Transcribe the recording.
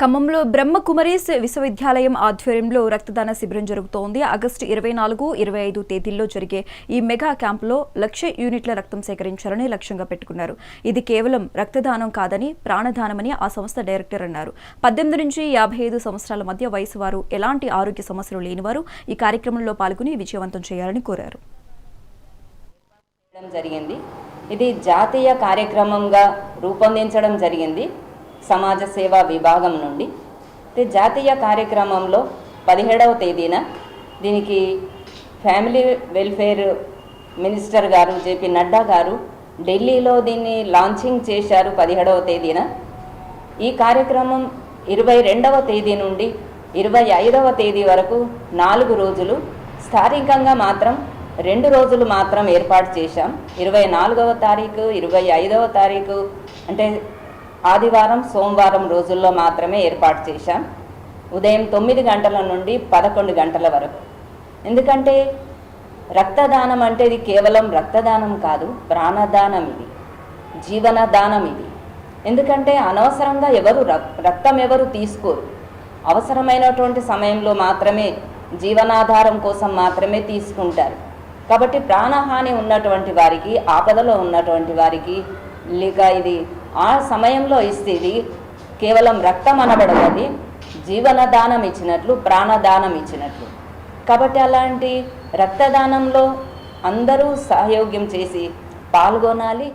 ఖమ్మంలో బ్రహ్మకుమరీస్ విశ్వవిద్యాలయం ఆధ్వర్యంలో రక్తదాన శిబిరం జరుగుతోంది. ఆగస్టు ఇరవై నాలుగు ఇరవై ఐదు తేదీల్లో జరిగే ఈ మెగా క్యాంపులో లక్ష యూనిట్ల రక్తం సేకరించాలని లక్ష్యంగా పెట్టుకున్నారు. ఇది కేవలం రక్తదానం కాదని ప్రాణదానమని ఆ సంస్థ డైరెక్టర్ అన్నారు. పద్దెనిమిది నుంచి యాభై ఐదు సంవత్సరాల మధ్య వయసు వారు ఎలాంటి ఆరోగ్య సమస్యలు లేనివారు ఈ కార్యక్రమంలో పాల్గొని విజయవంతం చేయాలని కోరారు. జరిగింది. ఇది జాతీయ కార్యక్రమంగా రూపొందించడం జరిగింది. సమాజ సేవా విభాగం నుండి. అయితే జాతీయ కార్యక్రమంలో పదిహేడవ తేదీన దీనికి ఫ్యామిలీ వెల్ఫేర్ మినిస్టర్ గారు జేపీ నడ్డా గారు ఢిల్లీలో దీన్ని లాంచింగ్ చేశారు పదిహేడవ తేదీన. ఈ కార్యక్రమం ఇరవై రెండవ తేదీ నుండి ఇరవై ఐదవ తేదీ వరకు నాలుగు రోజులు స్థానికంగా మాత్రం రెండు రోజులు మాత్రం ఏర్పాటు చేశాం. ఇరవై నాలుగవ తారీఖు ఇరవై ఐదవ తారీఖు అంటే ఆదివారం సోమవారం రోజుల్లో మాత్రమే ఏర్పాటు చేశాం. ఉదయం తొమ్మిది గంటల నుండి పదకొండు గంటల వరకు. ఎందుకంటే రక్తదానం అంటే ఇది కేవలం రక్తదానం కాదు ప్రాణదానం ఇది జీవనదానం ఇది. ఎందుకంటే అనవసరంగా ఎవరు రక్- రక్తం ఎవరు తీసుకోరు. అవసరమైనటువంటి సమయంలో మాత్రమే జీవనాధారం కోసం మాత్రమే తీసుకుంటారు. కాబట్టి ప్రాణహాని ఉన్నటువంటి వారికి ఆపదలో ఉన్నటువంటి వారికి లేక ఇది ఆ సమయంలో ఇస్తేది కేవలం రక్తం అనబడదు జీవనదానం ఇచ్చినట్లు ప్రాణదానం ఇచ్చినట్లు. కాబట్టి అలాంటి రక్తదానంలో అందరూ సహయోగ్యం చేసి పాల్గొనాలి